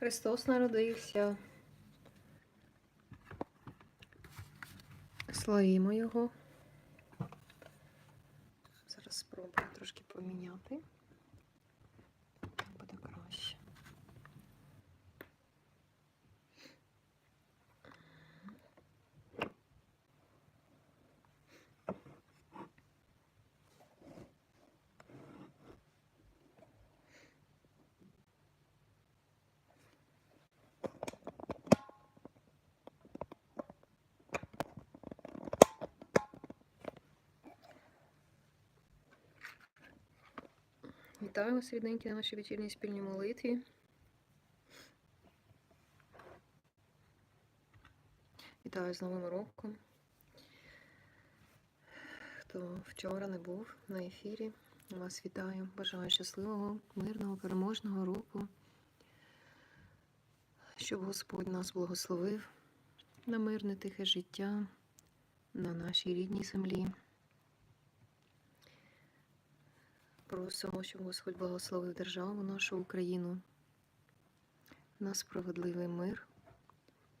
Христос народився. Славімо Його. Зараз спробую трошки поміняти. Так Буде краще. Вітаю вас, рідненькі, на нашій вечірній спільній молитві. Вітаю з Новим роком. Хто вчора не був на ефірі, вас вітаю. Бажаю щасливого, мирного, переможного року. Щоб Господь нас благословив на мирне тихе життя на нашій рідній землі. Просимо, щоб Господь благословив державу нашу Україну на справедливий мир,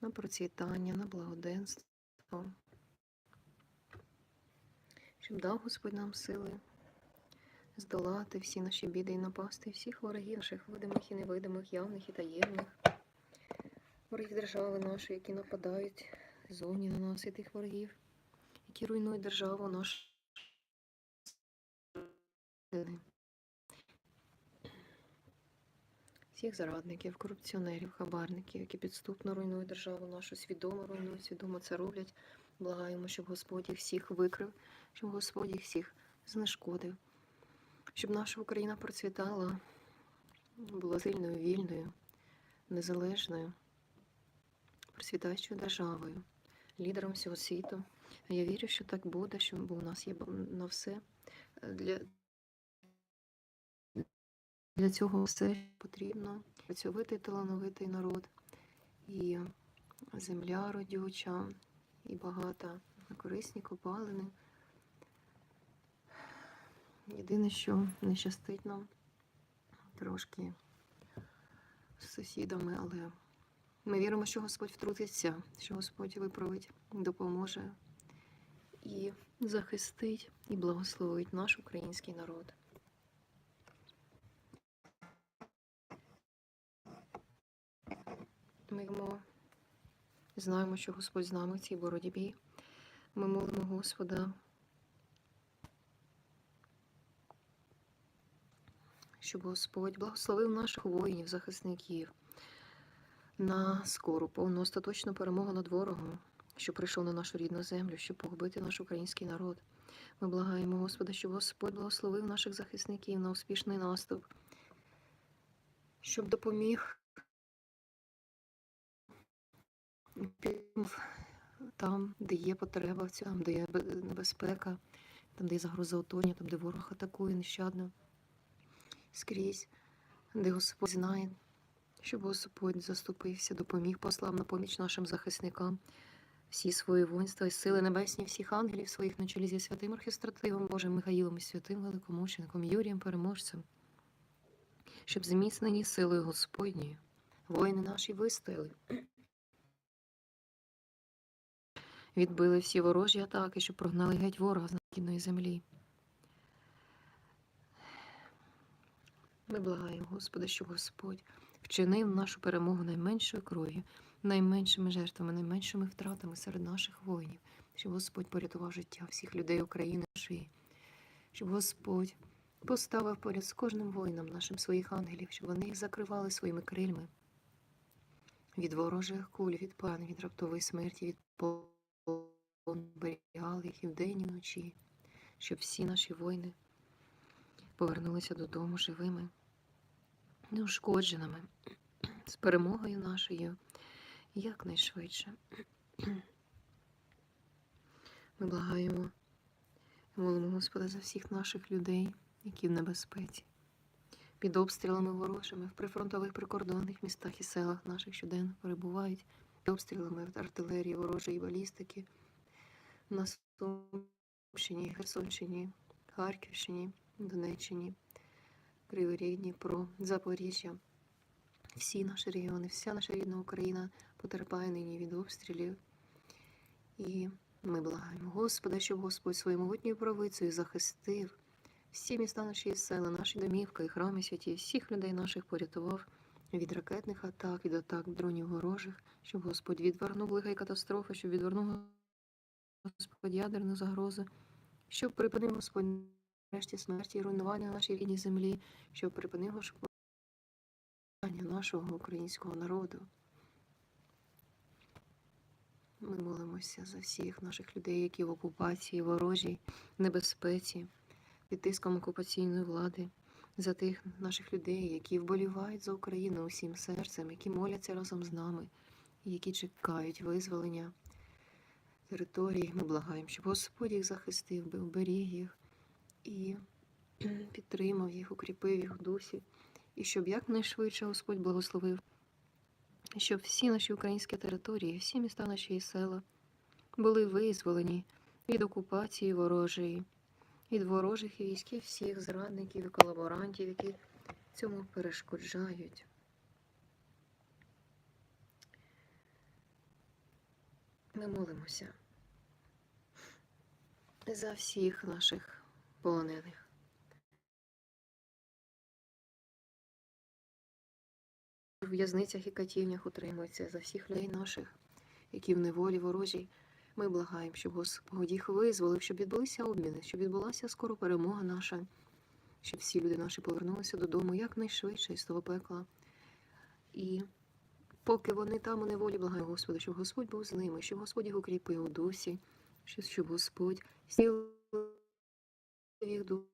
на процвітання, на благоденство. Щоб дав Господь нам сили здолати всі наші біди і напасти всіх ворогів, наших видимих і невидимих, явних і таємних, ворогів держави нашої, які нападають зовні на нас і тих ворогів, які руйнують державу нашу. Всіх зрадників, корупціонерів, хабарників, які підступно руйнують державу нашу, свідомо руйнують, свідомо це роблять. Благаємо, щоб Господь їх всіх викрив, щоб Господь їх всіх знешкодив, щоб наша Україна процвітала, була сильною, вільною, незалежною, процвітаючою державою, лідером всього світу. Я вірю, що так буде, що у нас є на все для для цього все потрібно працьовитий талановитий народ, і земля родюча, і багата на корисні копалини. Єдине, що не щастить нам трошки з сусідами, але ми віримо, що Господь втрутиться, що Господь виправить, допоможе і захистить, і благословить наш український народ. Ми йому знаємо, що Господь з нами в цій боротьбі. Ми молимо Господа, щоб Господь благословив наших воїнів, захисників на скору, повну остаточну перемогу над ворогом, що прийшов на нашу рідну землю, щоб погубити наш український народ. Ми благаємо Господа, щоб Господь благословив наших захисників на успішний наступ, щоб допоміг там, де є потреба, там, де є небезпека, там, де є загроза отоні, там, де ворог атакує нещадно скрізь, де Господь знає, щоб Господь заступився, допоміг, послав на поміч нашим захисникам всі свої воїнства і сили небесні, всіх ангелів своїх на чолі зі святим архістративом Божим Михаїлом і святим великомучеником Юрієм Переможцем, щоб зміцнені силою Господньої воїни наші вистояли. Відбили всі ворожі атаки, що прогнали геть ворога з надійної землі. Ми благаємо, Господа, щоб Господь вчинив нашу перемогу найменшою кров'ю, найменшими жертвами, найменшими втратами серед наших воїнів, щоб Господь порятував життя всіх людей України нашої, щоб Господь поставив поряд з кожним воїном нашим своїх ангелів, щоб вони їх закривали своїми крильми від ворожих куль, від пан, від раптової смерті, від оберігали їх і вдень і вночі, щоб всі наші воїни повернулися додому живими, неушкодженими, з перемогою нашою якнайшвидше. Ми благаємо, молимо Господа за всіх наших людей, які в небезпеці, під обстрілами ворожими в прифронтових прикордонних містах і селах наших щоденно перебувають, під обстрілами артилерії, ворожої балістики на Сумщині, Херсонщині, Харківщині, Донеччині, Кривий Ріг, Дніпро, Запоріжжя, Всі наші регіони, вся наша рідна Україна потерпає нині від обстрілів. І ми благаємо Господа, щоб Господь своєю могутньою правицею захистив всі міста наші села, наші домівки і храми святі, всіх людей наших порятував від ракетних атак, від атак дронів ворожих, щоб Господь відвернув лихай катастрофи, щоб відвернув Господь ядерну загрозу, щоб припинив Господь нарешті смерті і руйнування нашій рідній землі, щоб припинив Господь нашого українського народу. Ми молимося за всіх наших людей, які в окупації, ворожій, небезпеці, під тиском окупаційної влади, за тих наших людей, які вболівають за Україну усім серцем, які моляться разом з нами, які чекають визволення територій. Ми благаємо, щоб Господь їх захистив, би уберіг їх і підтримав їх, укріпив їх в дусі, і щоб якнайшвидше Господь благословив щоб всі наші українські території, всі міста наші села були визволені від окупації ворожої, від ворожих військ і всіх зрадників і колаборантів, які цьому перешкоджають. Ми молимося за всіх наших полонених. в в'язницях і катівнях утримуються за всіх людей наших, які в неволі ворожій. Ми благаємо, щоб Господь їх визволив, щоб відбулися обміни, щоб відбулася скоро перемога наша, щоб всі люди наші повернулися додому якнайшвидше із того пекла. І поки вони там у неволі, благаю Господа, щоб Господь був з ними, щоб Господь їх укріпив у дусі, щоб Господь стілив їх душі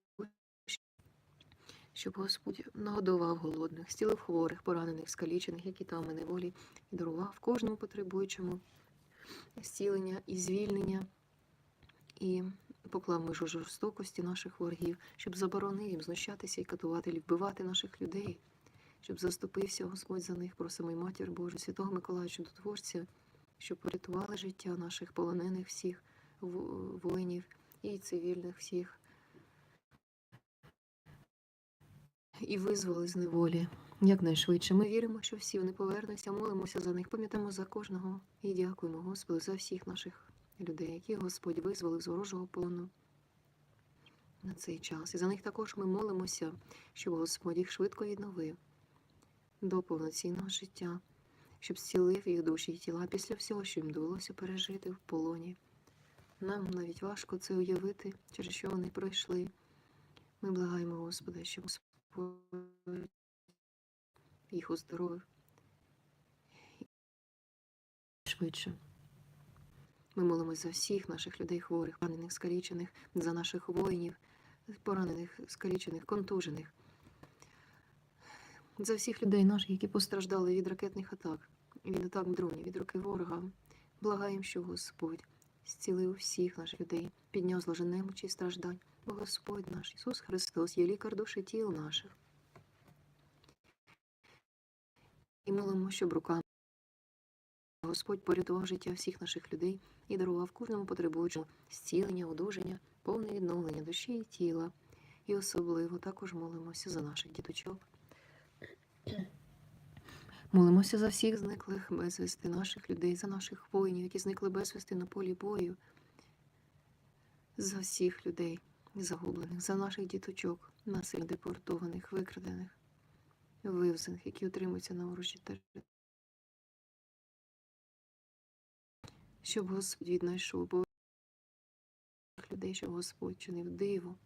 щоб Господь нагодував голодних, стілив хворих, поранених, скалічених, які там у неволі, і дарував кожному потребуючому зцілення і звільнення, і поклав межу жорстокості наших ворогів, щоб заборонив їм знущатися і катувати, і вбивати наших людей, щоб заступився Господь за них, просимо й матір Божу, святого Миколая Чудотворця, щоб порятували життя наших полонених всіх воїнів і цивільних всіх і визволи з неволі якнайшвидше. Ми віримо, що всі вони повернуться, молимося за них, пам'ятаємо за кожного і дякуємо Господу за всіх наших людей, які Господь визволив з ворожого полону на цей час. І за них також ми молимося, щоб Господь їх швидко відновив до повноцінного життя, щоб зцілив їх душі і тіла після всього, що їм довелося пережити в полоні. Нам навіть важко це уявити, через що вони пройшли. Ми благаємо Господа, щоб їх оздоровив швидше. Ми молимось за всіх наших людей хворих, поранених, скалічених, за наших воїнів, поранених, скалічених, контужених, за всіх людей наших, які постраждали від ракетних атак, від атак дронів, від руки ворога. Благаємо, що Господь зцілив всіх наших людей, підняв зложи немочі страждань. Бо Господь наш Ісус Христос є лікар душі тіл наших. І молимо, щоб руками Господь порятував життя всіх наших людей і дарував кожному потребуючому зцілення, одужання, повне відновлення душі і тіла. І особливо також молимося за наших діточок. Молимося за всіх зниклих безвісти наших людей, за наших воїнів, які зникли безвісти на полі бою, за всіх людей загублених, за наших діточок, насильно депортованих, викрадених, вивзених, які утримуються на ворожі території. Щоб Господь віднайшов бо людей, щоб Господь чинив диво.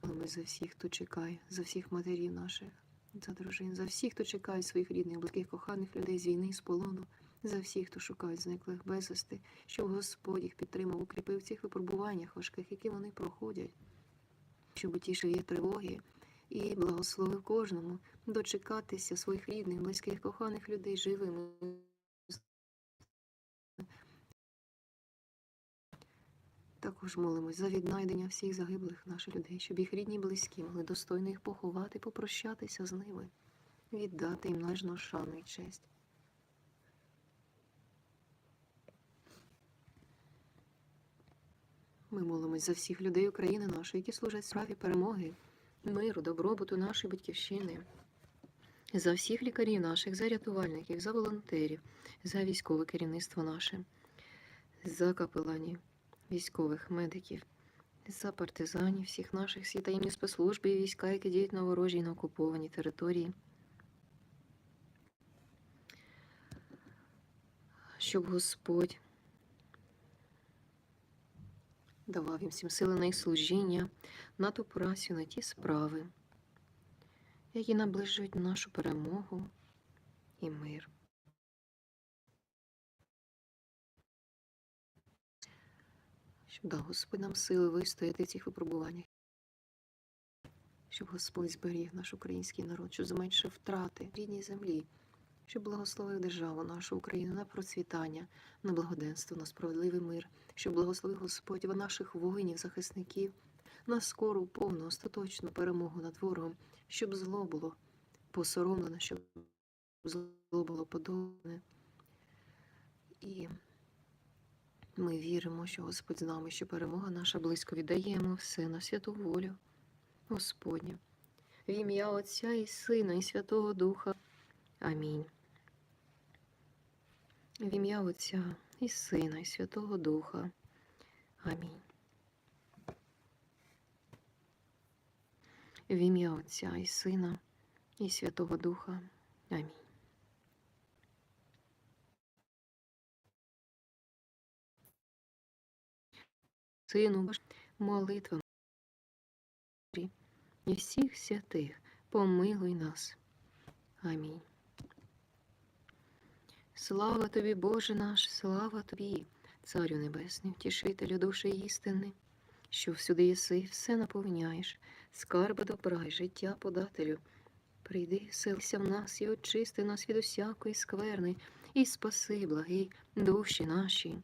Але ми за всіх, хто чекає, за всіх матерів наших, за дружин, за всіх, хто чекає своїх рідних, близьких, коханих людей з війни, з полону за всіх, хто шукає зниклих безвісти, щоб Господь їх підтримав, укріпив в цих випробуваннях важких, які вони проходять, щоб утішив їх тривоги і благословив кожному дочекатися своїх рідних, близьких, коханих людей живими. Також молимось за віднайдення всіх загиблих наших людей, щоб їх рідні і близькі могли достойно їх поховати, попрощатися з ними, віддати їм належну шану і честь. Ми молимось за всіх людей України нашої, які служать справі перемоги, миру, добробуту нашої батьківщини, за всіх лікарів наших, за рятувальників, за волонтерів, за військове керівництво наше, за капеланів, військових медиків, за партизанів, всіх наших всі таємні і війська, які діють на ворожій на окупованій території. Щоб Господь давав їм всім сили на їх служіння, на ту працю, на ті справи, які наближують нашу перемогу і мир. Дав Господь нам сили вистояти цих випробуваннях, щоб Господь зберіг наш український народ, щоб зменшив втрати в рідній землі, щоб благословив державу нашу Україну на процвітання, на благоденство, на справедливий мир, щоб благословив Господь наших воїнів, захисників, на скору, повну, остаточну перемогу над ворогом, щоб зло було посоромлене, щоб зло було подобне. І ми віримо, що Господь з нами, що перемога наша близько віддаємо все на святу волю Господню. В ім'я Отця і Сина, і Святого Духа. Амінь. В ім'я Отця і Сина, і Святого Духа. Амінь. В ім'я Отця і Сина, і Святого Духа. Амінь. Сину, молитвами і всіх святих, помилуй нас. Амінь. Слава тобі, Боже наш, слава тобі, Царю Небесний, втішителю душі істини, що всюди єси, все наповняєш, скарби добра й життя подателю. Прийди, селися в нас і очисти нас від усякої скверни, і спаси, благий душі наші.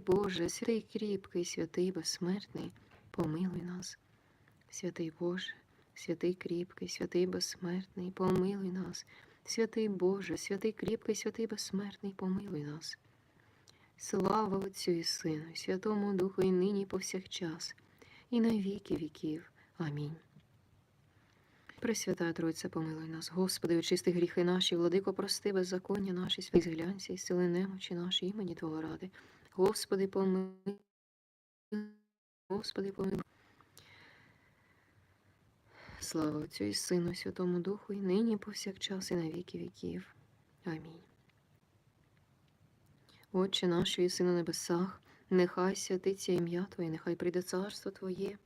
Боже, святий кріпкий, святий безсмертний, помилуй нас. Святий Боже, святий кріпкий, святий безсмертний, помилуй нас. Святий Боже, святий кріпкий, святий безсмертний, помилуй нас. Слава Отцю і Сину, і Святому Духу, і нині, і повсякчас, і на віки віків. Амінь. Пресвята Тройця, помилуй нас, Господи, очисти гріхи наші, владико, прости, беззаконня наші, свій зглянься, і сили немочі наші, імені Твого ради. Господи, помилуй, Господи, помилуй. Слава Отцю і Сину, Святому Духу, і нині, і повсякчас, і на віки віків. Амінь. Отче наш, що єси на небесах, нехай святиться ім'я Твоє, нехай прийде царство Твоє,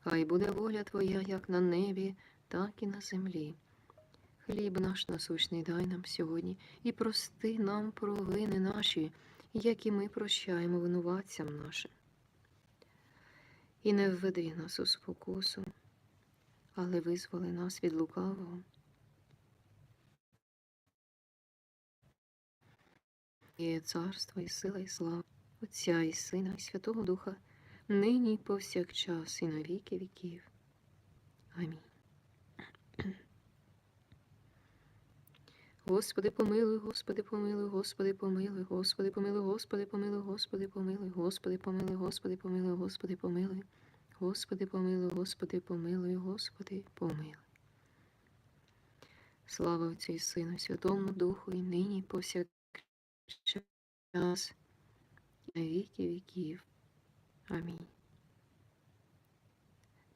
хай буде воля Твоя, як на небі, так і на землі. Хліб наш насущний дай нам сьогодні, і прости нам провини наші, як і ми прощаємо винуватцям нашим. І не введи нас у спокусу, але визволи нас від лукавого. Є царство і сила, і слава Отця і Сина, і Святого Духа, нині і повсякчас, і на віки віків. Амінь. Господи, помилуй, Господи, помилуй, Господи, помилуй, Господи, помилуй, Господи, помилуй, Господи, помилуй, Господи, помилуй, Господи, помилуй, Господи, помилуй. Господи, помилуй, Господи, помилуй, Господи, помилуй. Слава Отцю і Сину, Святому Духу, і нині, повсякчас, на віки віків. Амінь.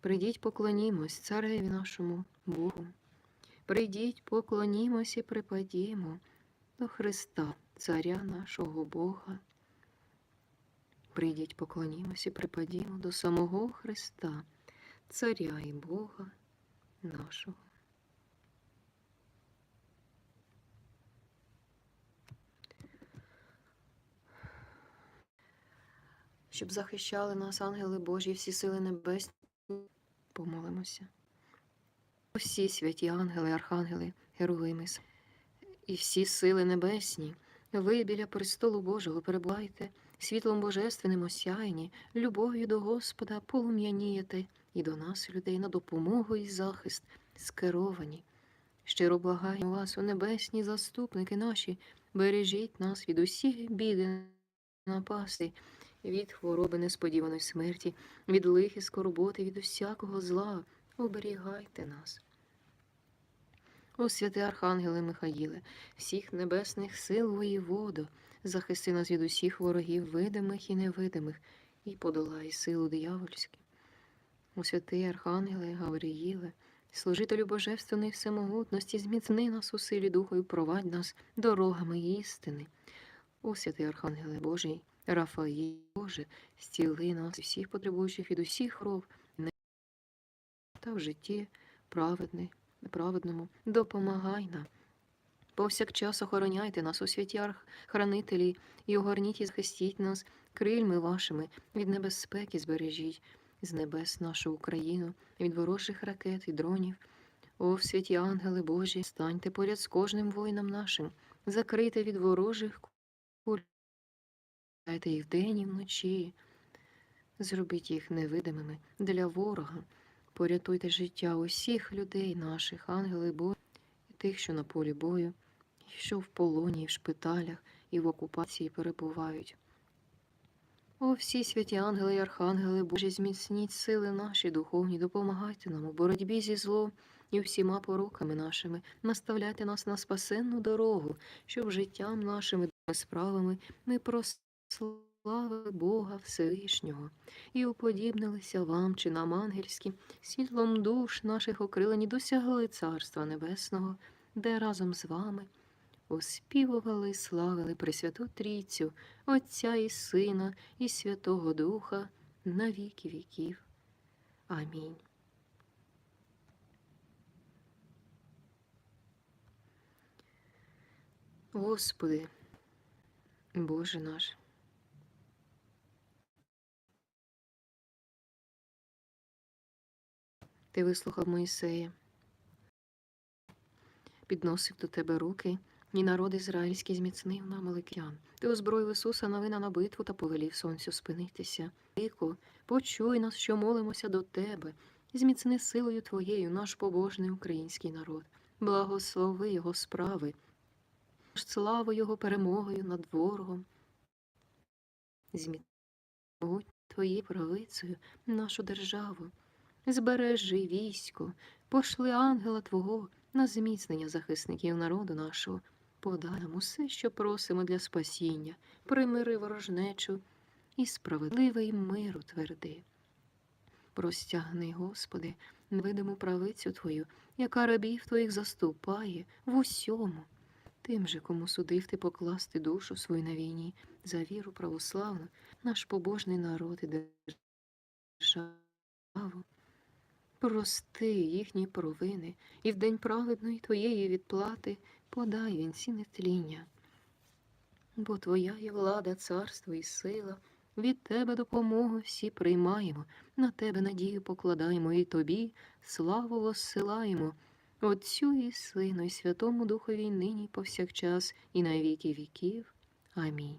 Прийдіть, поклонімось цареві нашому Богу. Прийдіть, поклонімось і припадімо до Христа, Царя нашого Бога. Прийдіть, поклонімось і припадімо до самого Христа, Царя і Бога нашого. Щоб захищали нас, ангели Божі, всі сили небесні, помолимося. Всі святі ангели, архангели, Геруїми і всі сили небесні, ви біля престолу Божого перебувайте, світлом божественним осяйні, любов'ю до Господа полум'янієте і до нас, людей, на допомогу і захист скеровані. Щиро благаємо вас, о небесні заступники наші, бережіть нас від усіх біди напасти, від хвороби несподіваної смерті, від лихи скорботи, від усякого зла. Оберігайте нас. О святий Архангеле Михаїле, всіх небесних сил воєводо, захисти нас від усіх ворогів, видимих і невидимих, і подолай силу диявольську. О святий Архангеле Гавриїле, служителю Божественної всемогутності, зміцни нас у силі Духа і провадь нас дорогами істини. О святий Архангеле Божий, Рафаїл Боже, зціли нас всіх потребуючих від усіх хров, не- та в житті праведному, допомагай нам. Повсякчас охороняйте нас у святі хранителі і огорніть і захистіть нас крильми вашими від небезпеки збережіть з небес нашу Україну, від ворожих ракет і дронів. О, святі ангели Божі, станьте поряд з кожним воїном нашим, закрийте від ворожих куль. Дайте їх вдень і вночі. Зробіть їх невидимими для ворога. Порятуйте життя усіх людей наших, ангели Божі, і тих, що на полі бою, і що в полоні, і в шпиталях, і в окупації перебувають. О, всі святі ангели і архангели Божі, зміцніть сили наші духовні, допомагайте нам у боротьбі зі злом і всіма пороками нашими, наставляйте нас на спасенну дорогу, щоб життям нашим і справами ми прославили Бога Всевишнього і уподібнилися вам, чи нам ангельським, світлом душ наших окрилені досягли Царства Небесного, де разом з вами оспівували славили Пресвяту Трійцю, Отця і Сина, і Святого Духа на віки віків. Амінь. Господи, Боже наш. Ти вислухав Моїсея, підносив до тебе руки, і народ ізраїльський зміцнив нам Маликян. Ти озброїв Ісуса новина на битву та повелів сонцю спинитися. Тихо, почуй нас, що молимося до тебе, і зміцни силою Твоєю наш побожний український народ. Благослови його справи, славу Його перемогою над ворогом. Зміцни Твоєю правицею нашу державу. Збережи військо, пошли ангела Твого на зміцнення захисників народу нашого. Подай нам усе, що просимо для спасіння, примири ворожнечу і справедливий мир утверди. Простягни, Господи, невидиму правицю Твою, яка рабів Твоїх заступає в усьому. Тим же, кому судив ти покласти душу свою на війні, за віру православну, наш побожний народ і державу. Прости їхні провини, і в день праведної Твоєї відплати подай вінці нетління. Бо Твоя є влада, царство і сила, від Тебе допомогу всі приймаємо, на Тебе надію покладаємо і Тобі славу воссилаємо, Отцю і Сину, і Святому Духові нині повсякчас, і на віки віків. Амінь.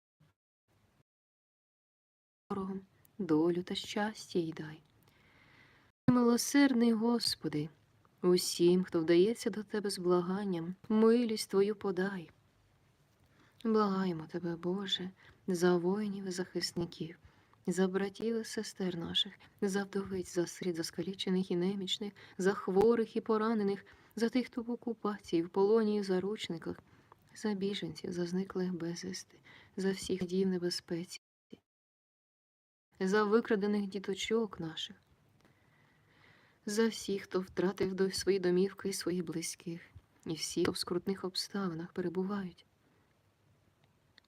ворогом, долю та щастя й дай. Милосердний Господи, усім, хто вдається до Тебе з благанням, милість Твою подай. Благаємо Тебе, Боже, за воїнів і захисників, за братів і сестер наших, за вдовиць, за срід, за і немічних, за хворих і поранених, за тих, хто в окупації, в полоні і заручниках, за біженців, за зниклих безвісти, за всіх дій в небезпеці за викрадених діточок наших, за всіх, хто втратив до свої домівки і своїх близьких, і всі, хто в скрутних обставинах перебувають,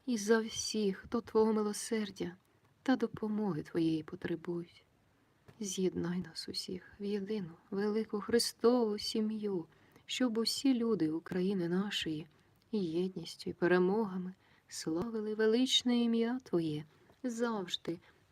і за всіх, хто Твого милосердя та допомоги Твоєї потребують. З'єднай нас усіх в єдину велику Христову сім'ю, щоб усі люди України нашої єдністю і перемогами славили величне ім'я Твоє завжди,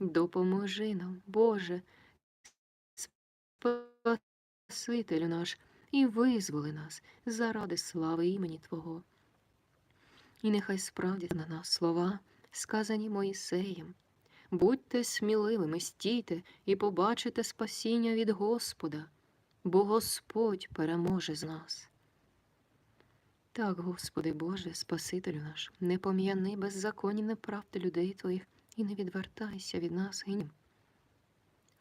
Допоможи нам, Боже, Спасителю наш, і визволи нас заради слави імені Твого. І нехай справдяться на нас слова, сказані Моїсеєм. Будьте сміливими, стійте і побачите спасіння від Господа, бо Господь переможе з нас. Так, Господи Боже, Спасителю наш, не пом'яни беззаконні неправди людей Твоїх і не відвертайся від нас гнів.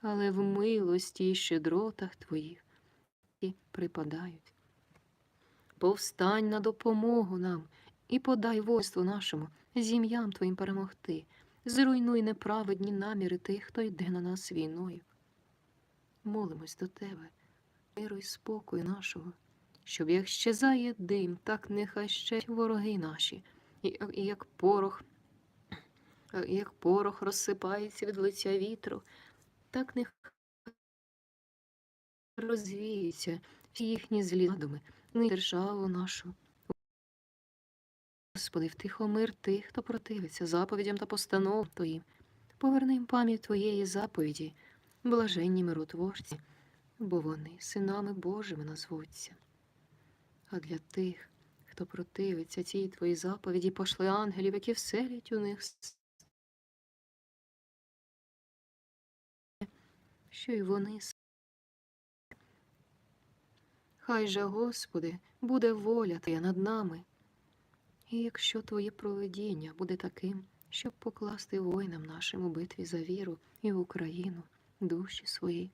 Але в милості і щедротах Твоїх і припадають. Повстань на допомогу нам і подай воїнству нашому, зім'ям Твоїм перемогти, зруйнуй неправедні наміри тих, хто йде на нас війною. Молимось до Тебе, миру й спокою нашого, щоб як щезає дим, так нехай ще вороги наші, і, як порох, як порох розсипається від лиця вітру, так нехай розвіються всі їхні злі задуми, на державу нашу. Господи, втихомир тих, хто противиться заповідям та постанов Твоїм. Поверни їм пам'ять Твоєї заповіді, блаженні миротворці, бо вони синами Божими назвуться. А для тих, хто противиться цій Твоїй заповіді, пошли ангелів, які вселять у них, що й вони Хай же, Господи, буде воля Твоя над нами. І якщо Твоє проведіння буде таким, щоб покласти воїнам нашим у битві за віру і в Україну душі свої,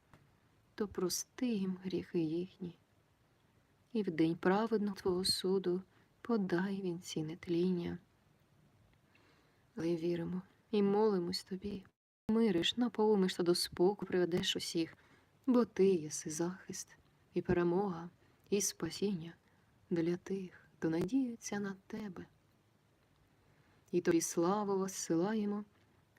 то прости їм гріхи їхні. І в день праведного Твого суду подай він ці нетління. Але віримо і молимось Тобі, мириш, наповниш та до споку приведеш усіх, бо Ти єси захист і перемога і спасіння для тих, хто надіється на тебе. І тобі славу воссилаємо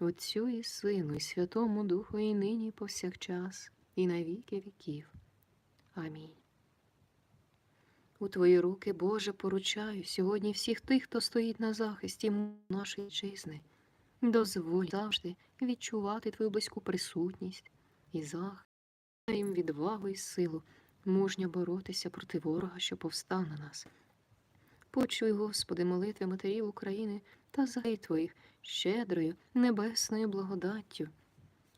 Отцю і Сину, і Святому Духу, і нині, повсякчас, і на віки віків. Амінь. У Твої руки, Боже, поручаю сьогодні всіх тих, хто стоїть на захисті нашої вітчизни. Дозволь завжди відчувати Твою близьку присутність і захист, їм відвагу і силу мужньо боротися проти ворога, що повстав на нас. Почуй, Господи, молитви матерів України та зай Твоїх щедрою небесною благодаттю,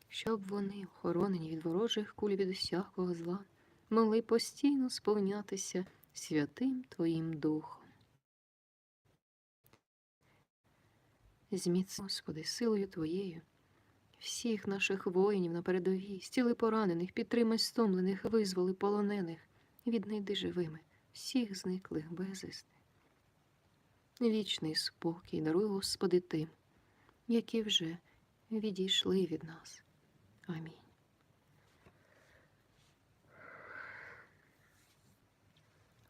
щоб вони, охоронені від ворожих куль від усякого зла, могли постійно сповнятися святим Твоїм Духом. Зміцни, Господи, силою Твоєю всіх наших воїнів на передовій, стіли поранених, підтримай стомлених, визволи полонених, віднайди живими, всіх зниклих безвісти. Вічний спокій даруй, Господи, тим, які вже відійшли від нас. Амінь.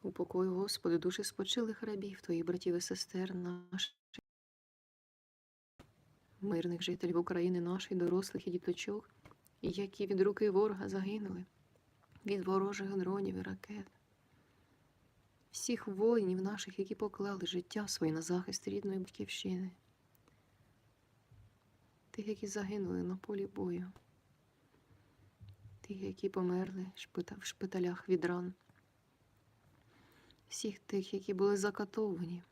Упокой, Господи, душі спочилих рабів, Твоїх братів і сестер наших мирних жителів України нашої, дорослих і діточок, які від руки ворога загинули, від ворожих дронів і ракет, всіх воїнів наших, які поклали життя своє на захист рідної батьківщини, тих, які загинули на полі бою, тих, які померли в шпиталях від ран, всіх тих, які були закатовані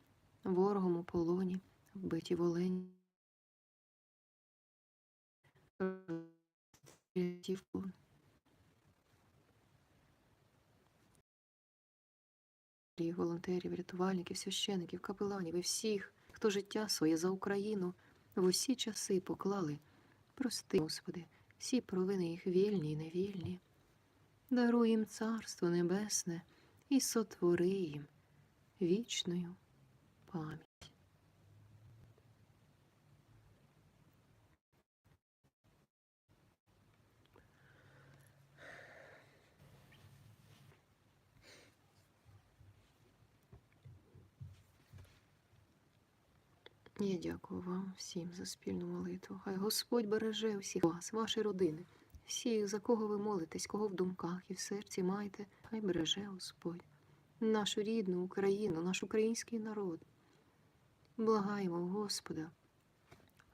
ворогом у полоні, вбиті в Олені. волонтерів, рятувальників, священиків, капеланів і всіх, хто життя своє за Україну в усі часи поклали. Прости, Господи, всі провини їх вільні і невільні. Даруй їм Царство Небесне і сотвори їм вічною пам'ять. Я дякую вам всім за спільну молитву. Хай Господь береже всіх вас, ваші родини, всіх, за кого ви молитесь, кого в думках і в серці маєте, хай береже Господь, нашу рідну Україну, наш український народ. Благаємо Господа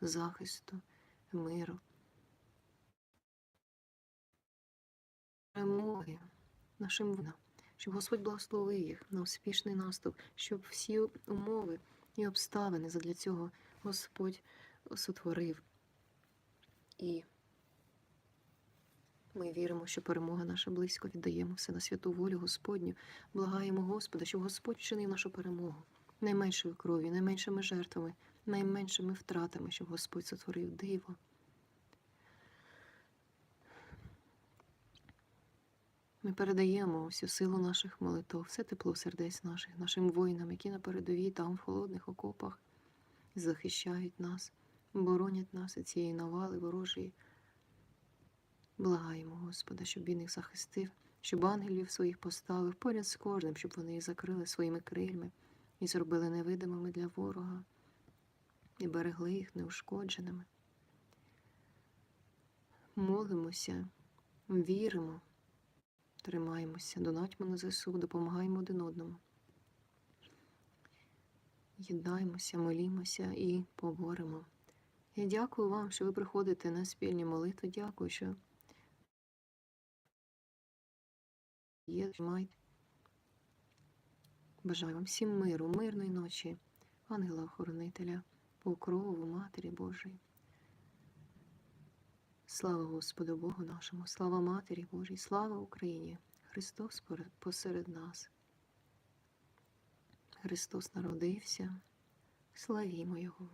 захисту, миру, перемоги нашим воїнам, щоб Господь благословив їх на успішний наступ, щоб всі умови і обставини задля цього Господь сотворив. І ми віримо, що перемога наша близько віддаємо все на святу волю Господню. Благаємо Господа, щоб Господь вчинив нашу перемогу найменшою кров'ю, найменшими жертвами, найменшими втратами, щоб Господь сотворив диво. Ми передаємо всю силу наших молитв, все тепло сердець наших, нашим воїнам, які на передовій там в холодних окопах захищають нас, боронять нас від цієї навали ворожої. Благаємо Господа, щоб Він їх захистив, щоб ангелів своїх поставив поряд з кожним, щоб вони їх закрили своїми крильми і зробили невидимими для ворога, і берегли їх неушкодженими. Молимося, віримо, тримаємося, донатьмо на ЗСУ, допомагаємо один одному. Єднаємося, молімося і поборемо. Я дякую вам, що ви приходите на спільні молитви. Дякую, що є, маєте. Бажаю вам всім миру, мирної ночі, ангела-охоронителя, покрову Матері Божої. Слава Господу Богу нашому, слава Матері Божій, слава Україні! Христос посеред нас. Христос народився, славімо Його.